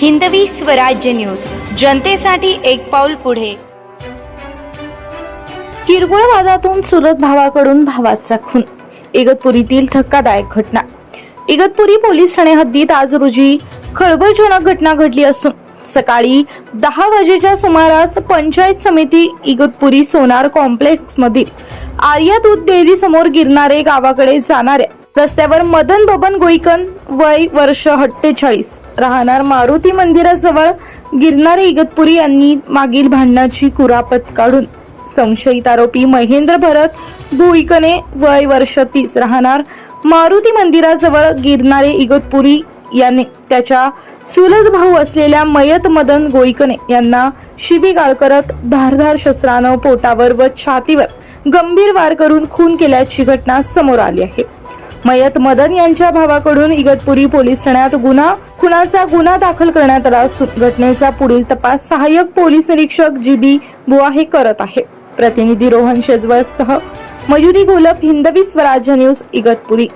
Hindavi Swarajya news. जनतेसाठी एक पाऊल पुढे. किरकोळ वादातून चुलत भावाकडून भावाचा खून इगतपुरीतील धक्कादायक घटना. इगतपुरी पोलीस ठाणे हद्दीत आज रोजी खळबळजनक घटना घडली असून सकाळी दहा वाजेच्या सुमारास पंचायत समिती इगतपुरी सोनार कॉम्प्लेक्स मधील आर्या दूध डेअरी समोर गिरणारे गावाकडे जाणाऱ्या रस्त्यावर मदन बबन गोईकन वय वर्ष अठ्ठेचाळीस. राहणार मारुती मंदिराजवळ गिरणारे इगतपुरी यांनी मागील भांडणाची कुरापत काढून संशयित आरोपी महेंद्र भरत भुईकने वय वर्ष तीस राहणार मारुती मंदिराजवळ गिरणारे इगतपुरी याने त्याच्या चुलत भाऊ असलेल्या मयत मदन गोईकने यांना शिबिगाळ करत धारधार शस्त्रानं पोटावर व छातीवर गंभीर वार करून खून केल्याची घटना समोर आली आहे. मयत मदन यांच्या भावाकडून इगतपुरी पोलीस ठाण्यात गुन्हा खुनाचा गुन्हा दाखल करण्यात आला असून घटनेचा पुढील तपास सहाय्यक पोलीस निरीक्षक जी बी बुवा हे करत आहे. प्रतिनिधी रोहन शेजवळ सह मयुरी घोलप हिंदवी स्वराज्य न्यूज इगतपुरी.